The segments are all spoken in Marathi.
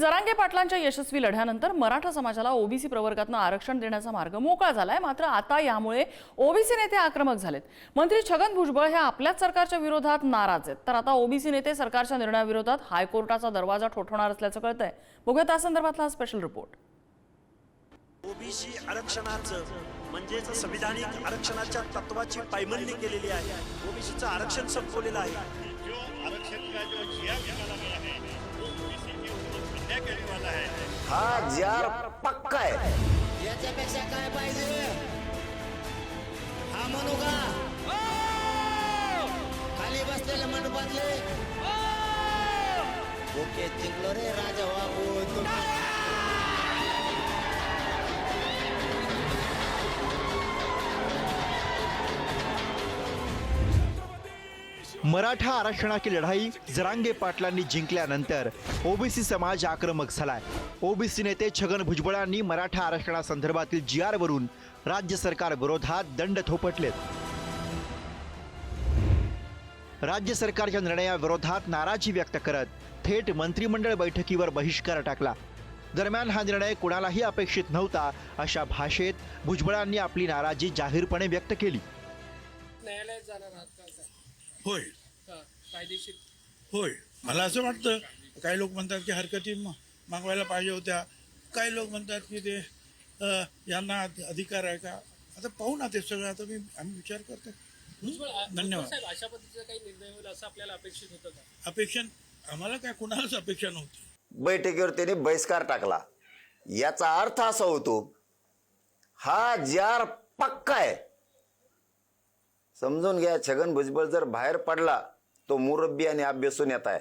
जरांगे पाटलांच्या यशस्वी लढ्यानंतर मराठा समाजाला ओबीसी प्रवर्गातनं आरक्षण देण्याचा मार्ग मोकळा झालाय. मात्र आता यामुळे ओबीसी नेते आक्रमक झालेत. मंत्री छगन भुजबळ हे आपल्याच सरकारच्या विरोधात नाराज आहेत. तर आता ओबीसी नेते सरकारच्या निर्णयाविरोधात हायकोर्टाचा दरवाजा ठोठवणार असल्याचं कळतंय. बघूया त्या संदर्भातला स्पेशल रिपोर्ट ओबीसी आरक्षणाचं म्हणजेच संविधानिक आरक्षणाच्या तत्वाची पायमल्ली केलेली आहे. ओबीसीचं आरक्षण संपवलेलं आहे. है हा जार पक्का आहे. याच्यापेक्षा काय पाहिजे? हा म्हणू का खाली बसलेले मंडपातले ओके जिंकलो रे राजा बाबू मराठा आरक्षणाची लढाई जरांगे पाटलांनी जिंकल्यानंतर ओबीसी समाज आक्रमक झालाय. ओबीसी नेते छगन भुजबळांनी मराठा आरक्षणासंदर्भातील जी आर वरून राज्य सरकार विरोधात दंड थोपटलेत. राज्य सरकारच्या निर्णयाविरोधात नाराजी व्यक्त करत थेट मंत्रिमंडळ बैठकीवर बहिष्कार टाकला. दरम्यान हा निर्णय कुणालाही अपेक्षित नव्हता अशा भाषेत भुजबळांनी आपली नाराजी जाहीरपणे व्यक्त केली. न्यायालयात जाणार? होय का? कायदेशीर. होय. मला असं वाटतं काही लोक म्हणतात की हरकती मागवायला पाहिजे होत्या. काही लोक म्हणतात की ते यांना अध- अधिकार आहे का? आता पाहू ना ते सगळं. आता मी आम्ही विचार करतो. धन्यवाद. साहेब अशा पद्धतीचा काही निर्णय होईल असं आपल्याला अपेक्षित होतं का? अपेक्षा आम्हाला काय कुणालाच अपेक्षा नव्हती. बैठकीवर त्याने बहिष्कार टाकला. याचा अर्थ असा होतो हा जार पक्का आहे. समजून घ्या छगन भुजबळ जर बाहेर पडला तो मुरब्बी आणि अभ्यासून येत आहे.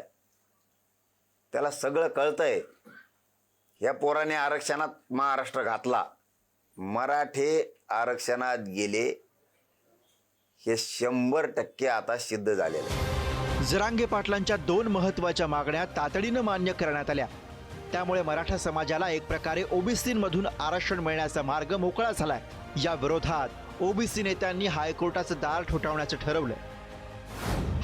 त्याला सगळं कळतंय. ह्या पोराने आरक्षणात महाराष्ट्र घातला. मराठे आरक्षणात गेले. हे शंभर टक्के आता सिद्ध झालेलं आहे. जरांगे पाटलांच्या दोन महत्त्वाच्या मागण्या तातडीनं मान्य करण्यात आल्या. त्यामुळे मराठा समाजाला एक प्रकारे ओबीसीमधून आरक्षण मिळण्याचा मार्ग मोकळा झालाय. या विरोधात ओबीसी नेत्यांनी हायकोर्टाचं दार ठोठावण्याचं ठरवलं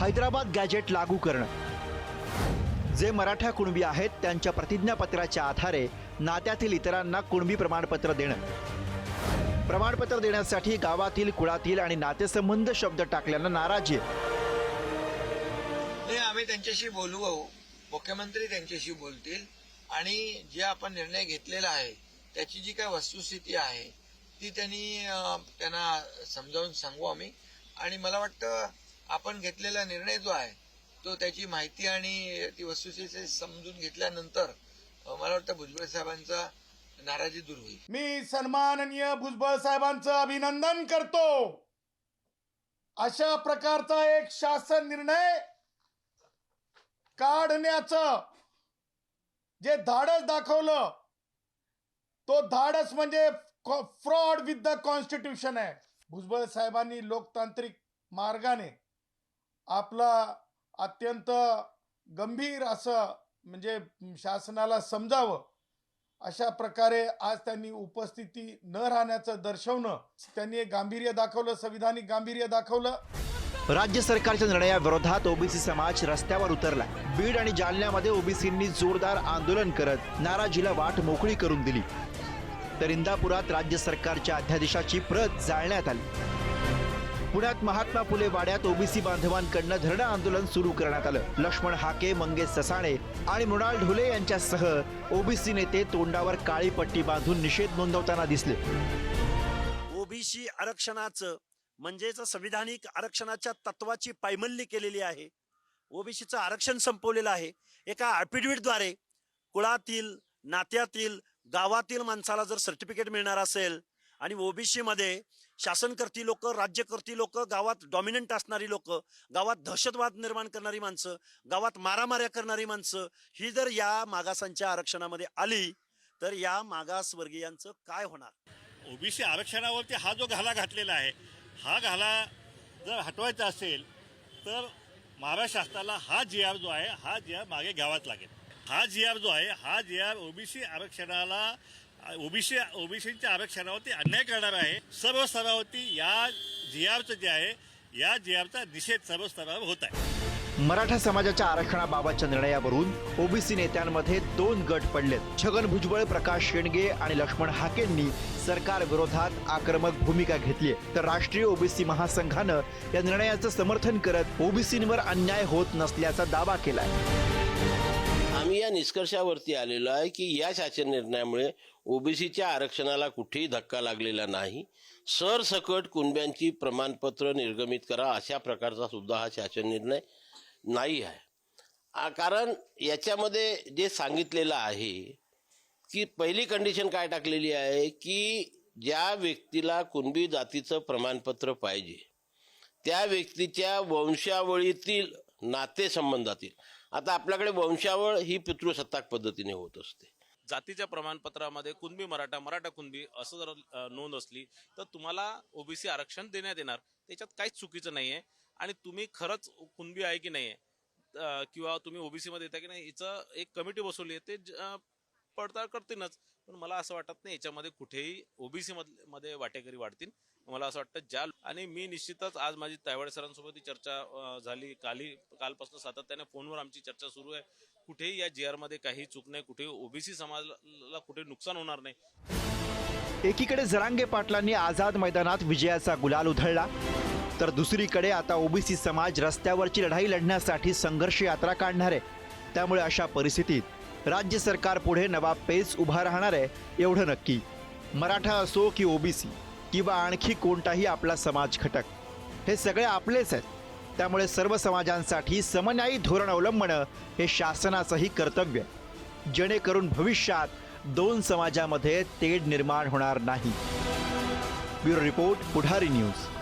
हैदराबाद गॅजेट लागू करणं. जे मराठा कुणबी आहेत त्यांच्या प्रतिज्ञापत्राच्या आधारे नात्यातील इतरांना कुणबी प्रमाणपत्र देणं. प्रमाणपत्र देण्यासाठी गावातील कुळातील आणि नातेसंबंध शब्द टाकल्यानं नाराजी आहे. आम्ही त्यांच्याशी बोलू मुख्यमंत्री त्यांच्याशी बोलतील. आणि जे आपण निर्णय घेतलेला आहे त्याची जी काय वस्तुस्थिती आहे ती त्यांनी त्यांना समजावून सांगू आम्ही. आणि मला वाटतं आपण घेतलेला निर्णय जो आहे तो त्याची माहिती आणि ती वस्तुस्थिती समजून घेतल्यानंतर मला वाटतं भुजबळ साहेबांचा नाराजी दूर होईल. मी सन्माननीय भुजबळ साहेबांचं अभिनंदन करतो. अशा प्रकारचा एक शासन निर्णय काढण्याचं जे धाडस दाखवलं तो धाडस म्हणजे फ्रॉड विथ द कॉन्स्टिट्यूशन आहे. भुजबळ साहेबांनी लोकतांत्रिक मार्गाने आपला अत्यंत गंभीर असं म्हणजे शासनाला समजावं अशा प्रकारे आज त्यांनी उपस्थिती न राहण्याचं दर्शवणं त्यांनी एक गांभीर्य दाखवलं संविधानिक गांभीर्य दाखवलं. राज्य सरकारच्या निर्णयाविरोधात ओबीसी समाज रस्त्यावर उतरला. बीड आणि जालन्यामध्ये ओबीसींनी जोरदार आंदोलन करत नाराजीला वाट मोकळी करून दिली. तर इंदापुरात राज्य सरकारच्या अध्यादेशाची प्रत जाळण्यात आली. पुण्यात महात्मा फुले वाड्यात ओबीसी बांधवांकडनं धरणं आंदोलन सुरू करण्यात आलं. लक्ष्मण हाके मंगेश ससाणे आणि मृणाल ढोले यांच्यासह ओबीसी नेते तोंडावर काळी पट्टी बांधून निषेध नोंदवताना दिसले. ओबीसी आरक्षणाचं म्हणजेच संविधानिक आरक्षणाच्या तत्वाची पायमल्ली केलेली आहे. ओबीसीचं आरक्षण संपवलेलं आहे. एका ॲफिडेव्हिटद्वारे कुळातील नात्यातील गावातील माणसाला जर सर्टिफिकेट मिळणार असेल आणि ओबीसीमध्ये शासनकर्ती लोक राज्यकर्ती लोक गावात डॉमिनंट असणारी लोक गावात दहशतवाद निर्माण करणारी माणसं गावात मारामाऱ्या करणारी माणसं ही जर या मागासांच्या आरक्षणामध्ये आली तर या मागासवर्गीयांचं काय होणार? ओबीसी आरक्षणावरती हा जो घाला घातलेला आहे हा घाला जर हटवायचा असेल तर महाराष्ट्र शासनाला हा जी आर जो आहे हा जी आर मागे घ्यावाच लागेल. हा जी आर जो आहे हा जी आर ओबीसी आरक्षणाला ओबीसी ओबीसीच्या आरक्षणावरती अन्याय करणार आहे. सर्व स्तरावरती या जी आरचं जे आहे या जी आरचा निषेध सर्व स्तरावर होत आहे. मराठा समाजाच्या आरक्षणाबाबतच्या निर्णयावरून ओबीसी नेत्यांमध्ये दोन गट पडलेत. छगन भुजबळ प्रकाश शेंडगे आणि लक्ष्मण हाकेंनी सरकार विरोधात आक्रमक भूमिका घेतली तर राष्ट्रीय ओबीसी महासंघानं या निर्णयाचं समर्थन करत ओबीसींवर अन्याय होत नसल्याचा दावा केलाय. निष्कर्षावरती आलेलो आहे की या शासन निर्णयामुळे ओबीसीच्या आरक्षणाला कुठेही धक्का लागलेला नाही. सरसकट कुणब्यांची प्रमाणपत्र निर्गमित करा अशा प्रकारचा सुद्धा हा शासन निर्णय नाही आहे. कारण याच्यामध्ये जे सांगितलेलं आहे की पहिली कंडिशन काय टाकलेली आहे की ज्या व्यक्तीला कुणबी जातीचं प्रमाणपत्र पाहिजे त्या व्यक्तीच्या वंशावळीतील नातेसंबंधातील आता आपल्याकडे वंशावळ ही पितृसत्ताक पद्धतीने होत असते. जातीच्या प्रमाणपत्रामध्ये कुणबी मराठा मराठा कुणबी असं जर नोंद असली तर तुम्हाला ओबीसी आरक्षण देण्यात येणार. त्याच्यात काहीच चुकीचं नाही आहे आणि तुम्ही खरंच कुणबी आहे की नाही आहे किंवा तुम्ही ओबीसीमध्ये येता की नाही हिचं एक कमिटी बसवली आहे ते ज- पडताळ करतीलच. पण मला असं वाटत नाही याच्यामध्ये कुठेही ओबीसी मध्ये वाटेकरी वाढतील. मला असं वाटतं ज्या आणि मी निश्चितच आज माझी तायवाडे सरांसोबत ही चर्चा झाली. काली कालपासून सातत्याने फोनवर आमची चर्चा सुरू आहे. कुठेही या जी मध्ये काही चूक नाही कुठेही ओबीसी समाजाला कुठे नुकसान होणार नाही. एकीकडे जरांगे पाटलांनी आझाद मैदानात विजयाचा गुलाल उधळला तर दुसरीकडे आता ओबीसी समाज रस्त्यावरची लढाई लढण्यासाठी संघर्ष यात्रा काढणार. आहे त्यामुळे अशा परिस्थितीत राज्य सरकार पुढे नवा पेच उभा राहणार आहे एवढं नक्की. मराठा असो की ओबीसी किंवा आणखी कोणताही आपला समाज घटक हे सगळे आपलेच आहेत. त्यामुळे सर्व समाजांसाठी समन्यायी धोरण अवलंबणं हे शासनाचंही कर्तव्य. जेणेकरून भविष्यात दोन समाजामध्ये तेढ निर्माण होणार नाही. Bureau report Pudhari news.